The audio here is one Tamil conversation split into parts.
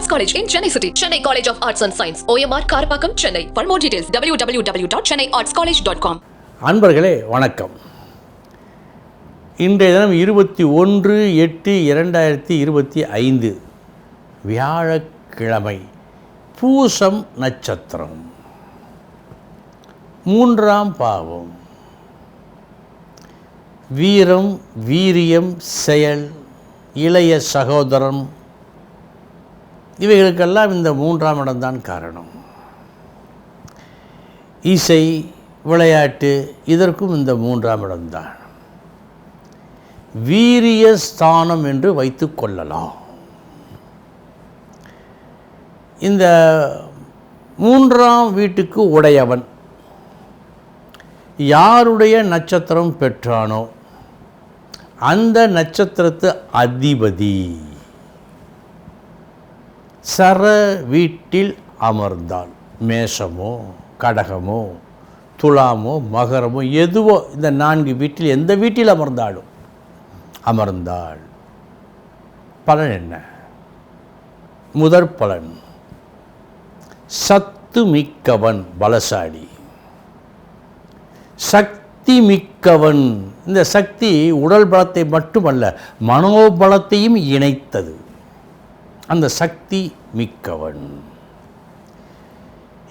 Arts college in Chennai city Chennai college of arts and science OMR Karapakkam Chennai for more details W W W dot Chennai arts college dot com அன்பர்களே வணக்கம் இன்றைய தினம் இருபத்தி ஒன்று எட்டு இரண்டாயிரத்தி இருபத்தி ஐந்து வியாழக்கிழமை பூசம் நட்சத்திரம் மூன்றாம் பாவம் வீரம் வீரியம் செயல் இளைய சகோதரம் இவைகளுக்கெல்லாம் இந்த மூன்றாம் இடம்தான் காரணம். இசை விளையாட்டு இதற்கும் இந்த மூன்றாம் இடம்தான். வீரிய ஸ்தானம் என்று வைத்துக்கொள்ளலாம் இந்த மூன்றாம் வீட்டுக்கு உடையவன் யாருடைய நட்சத்திரம் பெற்றானோ அந்த நட்சத்திரத்து அதிபதி. சர வீட்டில் அமர்ந்தால் மேஷமோ கடகமோ துலாமோ மகரமோ எதுவோ இந்த நான்கு வீட்டில் எந்த வீட்டில் அமர்ந்தாலும் அமர்ந்தாள். பலன் என்ன? முதற் பலன். சத்து மிக்கவன் பலசாலி. சக்தி மிக்கவன். இந்த சக்தி உடல் பலத்தை மட்டுமல்ல மனோபலத்தையும் இணைத்தது. அந்த சக்தி மிக்கவன்.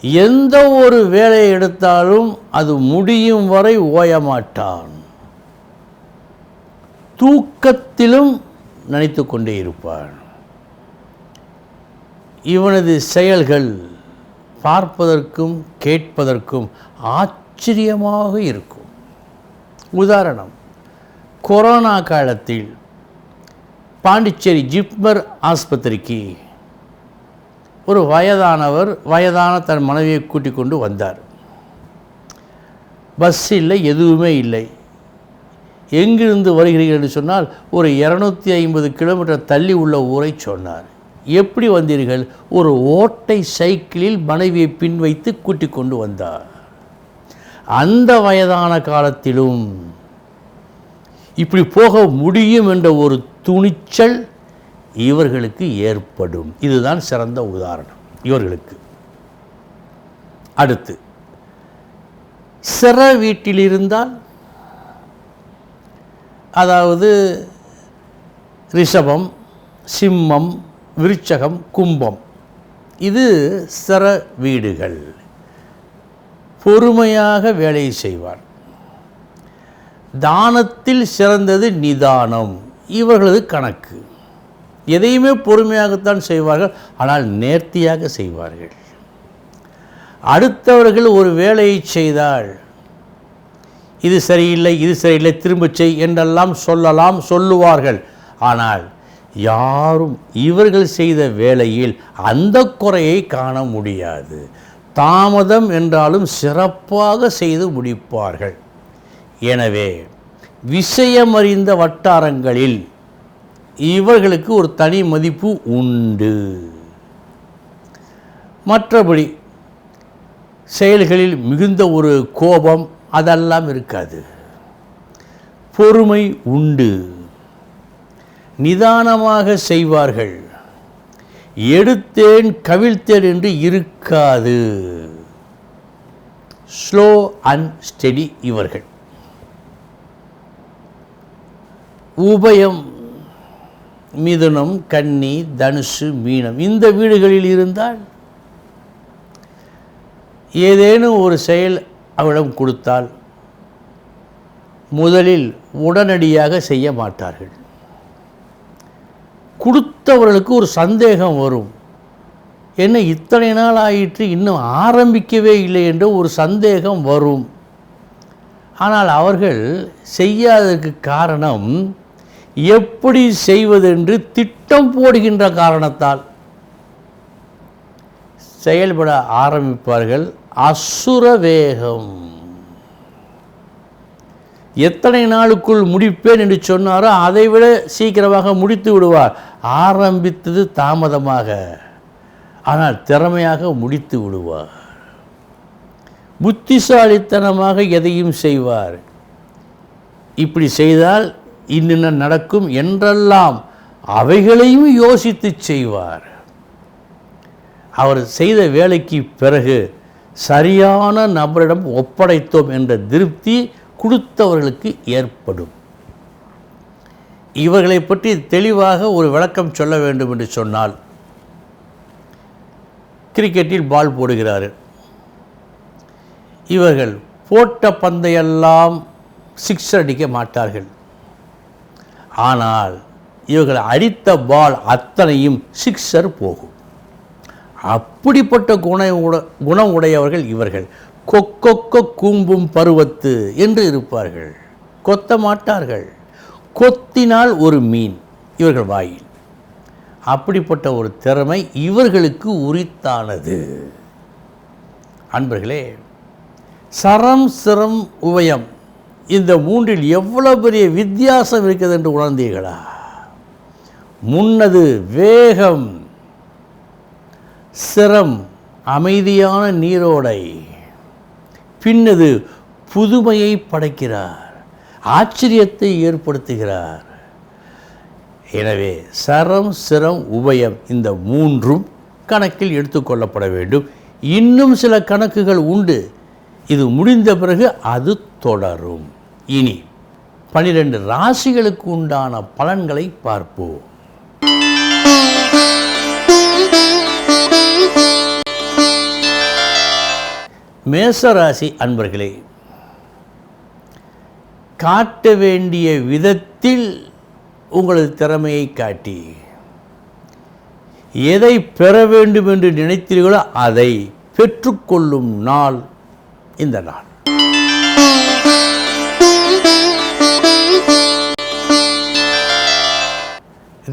எந்த ஒரு வேலையை எடுத்தாலும் அது முடியும் வரை ஓயமாட்டான். தூக்கத்திலும் நினைத்து கொண்டே இருப்பான். இவனது செயல்கள் பார்ப்பதற்கும் கேட்பதற்கும் ஆச்சரியமாக இருக்கும். உதாரணம் கொரோனா காலத்தில் பாண்டிச்சேரி ஜிப்மர் ஆஸ்பத்திரிக்கு ஒரு வயதானவர் வயதான தன் மனைவியை கூட்டிக் கொண்டு வந்தார். பஸ் இல்லை எதுவுமே இல்லை. எங்கிருந்து வருகிறீர்கள் என்று சொன்னால் ஒரு இரநூத்தி ஐம்பது கிலோமீட்டர் தள்ளி உள்ள ஊரை சொன்னார். எப்படி வந்தீர்கள்? ஒரு ஓட்டை சைக்கிளில் மனைவியை பின் வைத்து கூட்டிக் கொண்டு வந்தார். அந்த வயதான காலத்திலும் இப்படி போக முடியும் என்ற ஒரு துணிச்சல் இவர்களுக்கு ஏற்படும். இதுதான் சிறந்த உதாரணம் இவர்களுக்கு. அடுத்து சிற வீட்டில் இருந்தால் அதாவது ரிஷபம் சிம்மம் விருச்சகம் கும்பம் இது சிற வீடுகள். பொறுமையாக வேலை செய்வார். தானத்தில் சிறந்தது நிதானம். இவர்களது கணக்கு. எதையுமே பொறுமையாகத்தான் செய்வார்கள் ஆனால் நேர்த்தியாக செய்வார்கள். அடுத்தவர்கள் ஒரு வேலையை செய்தால் இது சரியில்லை இது சரியில்லை திரும்ப செய் என்றெல்லாம் சொல்லலாம் சொல்லுவார்கள். ஆனால் யாரும் இவர்கள் செய்த வேலையில் அந்த குறையை காண முடியாது. தாமதம் என்றாலும் சிறப்பாக செய்து முடிப்பார்கள். எனவே விஷயமறிந்த வட்டாரங்களில் இவர்களுக்கு ஒரு தனி மதிப்பு உண்டு. மற்றபடி செயல்களில் மிகுந்த ஒரு கோபம் அதெல்லாம் இருக்காது. பொறுமை உண்டு. நிதானமாக செய்வார்கள். எடுத்தேன் கவிழ்த்தேன் என்று இருக்காது. ஸ்லோ அண்ட் ஸ்டெடி இவர்கள். உபயம் மிதுனம் கன்னி தனுசு மீனம். இந்த வீடுகளில் இருந்தால் ஏதேனும் ஒரு செயல் அவளிடம் கொடுத்தால் முதலில் உடனடியாக செய்ய மாட்டார்கள். கொடுத்தவர்களுக்கு ஒரு சந்தேகம் வரும். என்ன இத்தனை நாள் ஆயிற்று இன்னும் ஆரம்பிக்கவே இல்லை என்ற ஒரு சந்தேகம் வரும். ஆனால் அவர்கள் செய்யாததற்கு காரணம் எப்படி செய்வதென்று திட்டம் போடுகின்ற காரணத்தால் செயல்பட ஆரம்பிப்பார்கள் அசுர வேகம். எத்தனை நாளுக்குள் முடிப்பேன் என்று சொன்னாரோ அதைவிட சீக்கிரமாக முடித்து விடுவார். ஆரம்பித்தது தாமதமாக. ஆனால் திறமையாக முடித்து விடுவார். புத்திசாலித்தனமாக எதையும் செய்வார். இப்படி செய்தால் இன்னென்ன நடக்கும் என்றெல்லாம் அவைகளையும் யோசித்து செய்வார். அவர் செய்த வேலைக்கு பிறகு சரியான நபரிடம் ஒப்படைத்தோம் என்ற திருப்தி கொடுத்தவர்களுக்கு ஏற்படும். இவர்களை பற்றி தெளிவாக ஒரு விளக்கம் சொல்ல வேண்டும் என்று சொன்னால் கிரிக்கெட்டில் பால் போடுகிறார்கள் இவர்கள் போட்ட பந்தையெல்லாம் சிக்ஸ் அடிக்க மாட்டார்கள். ஆனால் இவர்கள் அடித்த பால் அத்தனையும் சிக்ஸர் போகும். அப்படிப்பட்ட குண உட- குணம் உடையவர்கள் இவர்கள். கொக்கொக்க கூம்பும் பருவத்து என்று இருப்பார்கள். கொத்த மாட்டார்கள். கொத்தினால் ஒரு மீன் இவர்கள் வாயில். அப்படிப்பட்ட ஒரு திறமை இவர்களுக்கு உரித்தானது. அன்பர்களே சரம் சிரம் உவயம் இந்த மூன்றில் எவ்வளவு பெரிய வித்தியாசம் இருக்குது என்று உணர்ந்தீர்களா? முன்னது வேகம் சிரம் அமைதியான நீரோடை. பின்னது புதுமையை படைக்கிறார் ஆச்சரியத்தை ஏற்படுத்துகிறார். எனவே சரம் சிரம் உபயம் இந்த மூன்றும் கணக்கில் எடுத்துக்கொள்ளப்பட வேண்டும். இன்னும் சில கணக்குகள் உண்டு. இது முடிந்த பிறகு அது தொடரும். இனி பனிரெண்டு ராசிகளுக்கு உண்டான பலன்களை பார்ப்போம். மேசராசி அன்பர்களே காட்ட வேண்டிய விதத்தில் உங்களது திறமையை காட்டி எதை பெற வேண்டும் என்று நினைத்தீர்களோ அதை பெற்றுக்கொள்ளும் நாள் இந்த நாள்.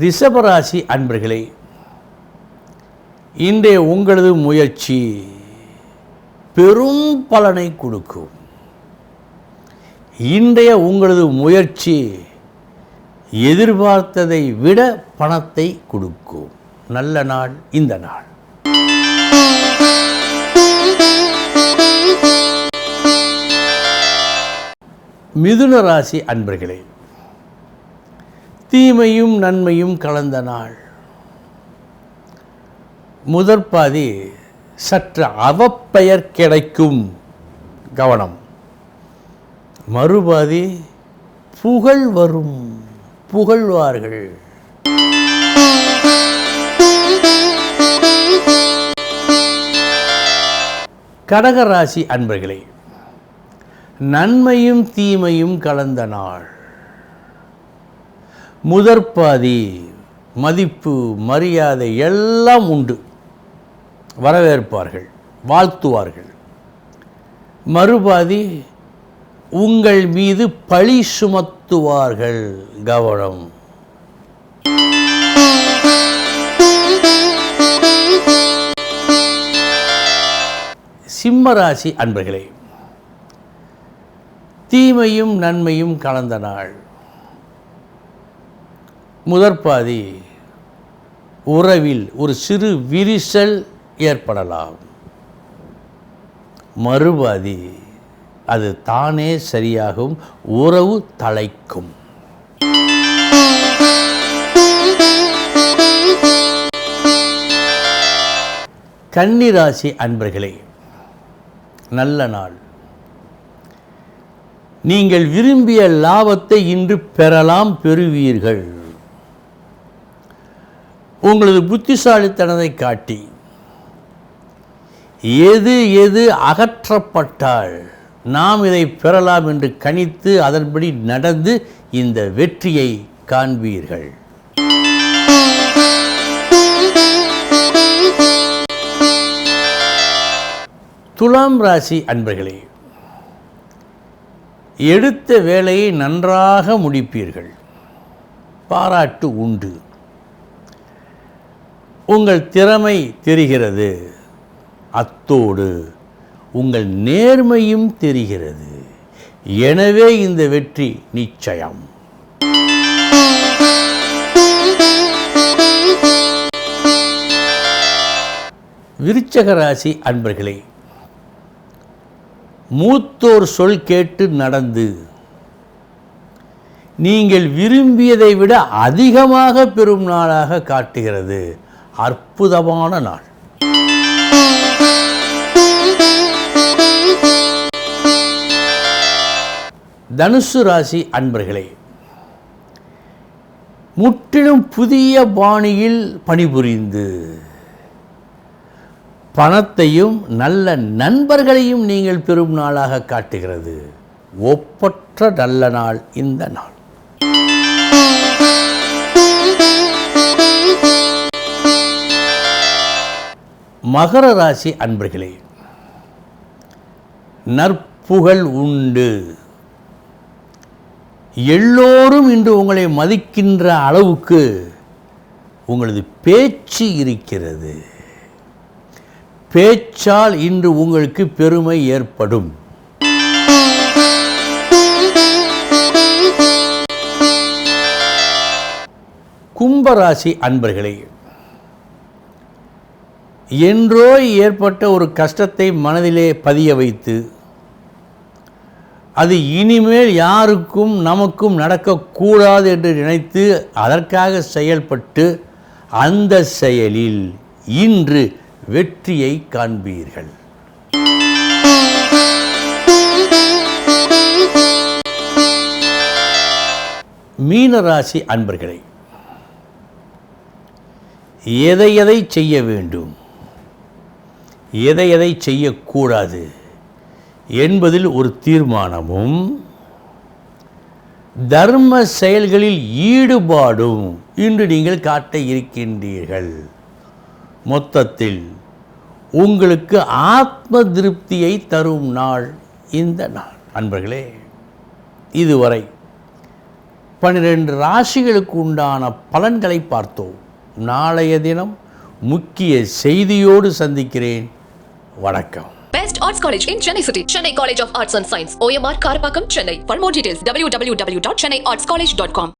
ரிஷபராசி அன்பர்களே இன்றைய உங்களது முயற்சி பெரும் பலனை கொடுக்கும். இன்றைய உங்களது முயற்சி எதிர்பார்த்ததை விட பணத்தை கொடுக்கும். நல்ல நாள் இந்த நாள். மிதுன ராசி அன்பர்களே தீமையும் நன்மையும் கலந்த நாள். முதற்பாதி சற்று அவப்பெயர் கிடைக்கும் கவனம். மறுபாதி புகழ் வரும் புகழ்வார்கள். கடகராசி அன்பர்களே நன்மையும் தீமையும் கலந்த நாள். முதற்பாதி மதிப்பு மரியாதை எல்லாம் உண்டு. வரவேற்பார்கள் வாழ்த்துவார்கள். மறுபாதி உங்கள் மீது பழி சுமத்துவார்கள். கவனம். சிம்மராசி அன்பர்களே தீமையும் நன்மையும் கலந்த நாள். முதற்பாதி. உறவில் ஒரு சிறு விரிசல் ஏற்படலாம். மறுபாதி அது தானே சரியாகும் உறவு தலைக்கும் கன்னிராசி அன்பர்களே நல்ல நாள். நீங்கள் விரும்பிய லாபத்தை இன்று பெறலாம் பெறுவீர்கள். உங்களது புத்திசாலித்தனத்தை காட்டி எது எது அகற்றப்பட்டால் நாம் இதை பெறலாம் என்று கணித்து அதன்படி நடந்து இந்த வெற்றியை காண்பீர்கள். துலாம் ராசி அன்பர்களே எடுத்த வேலையை நன்றாக முடிப்பீர்கள். பாராட்டு உண்டு. உங்கள் திறமை தெரிகிறது. அத்தோடு உங்கள் நேர்மையும் தெரிகிறது. எனவே இந்த வெற்றி நிச்சயம். விருச்சக ராசி அன்பர்களே மூத்தோர் சொல் கேட்டு நடந்து நீங்கள் விரும்பியதை விட அதிகமாக பெறும் நாளாக காட்டுகிறது. அற்புதமான நாள். தனுசு ராசி அன்பர்களே முற்றிலும் புதிய பாணியில் பணிபுரிந்து பணத்தையும் நல்ல நண்பர்களையும் நீங்கள் பெறும் நாளாக காட்டுகிறது. ஒப்பற்ற நல்ல நாள் இந்த நாள். மகர ராசி அன்பர்களே நற்புகழ் உண்டு. எல்லோரும் இன்று உங்களை மதிக்கின்ற அளவுக்கு உங்களது பேச்சு இருக்கிறது. பேச்சால் இன்று உங்களுக்கு பெருமை ஏற்படும். கும்பராசி அன்பர்களே என்றோ ஏற்பட்ட ஒரு கஷ்டத்தை மனதிலே பதிய வைத்து அது இனிமேல் யாருக்கும் நமக்கும் நடக்கக்கூடாது என்று நினைத்து அதற்காக செயல்பட்டு அந்த செயலில் இன்று வெற்றியை காண்பீர்கள். மீனராசி அன்பர்களை எதை எதை செய்ய வேண்டும்? எதை எதை செய்யக்கூடாது என்பதில் ஒரு தீர்மானமும் தர்ம செயல்களில் ஈடுபாடும் இன்று நீங்கள் காட்ட இருக்கின்றீர்கள். மொத்தத்தில் உங்களுக்கு ஆத்ம திருப்தியை தரும் நாள் இந்த நாள். அன்பர்களே இதுவரை பன்னிரெண்டு ராசிகளுக்கு உண்டான பலன்களை பார்த்தோம். நாளைய தினம் முக்கிய செய்தியோடு சந்திக்கிறேன் வணக்கம் best arts college in Chennai city Chennai college of arts and science OMR Karapakkam Chennai for more details W W W dot Chennai arts college dot com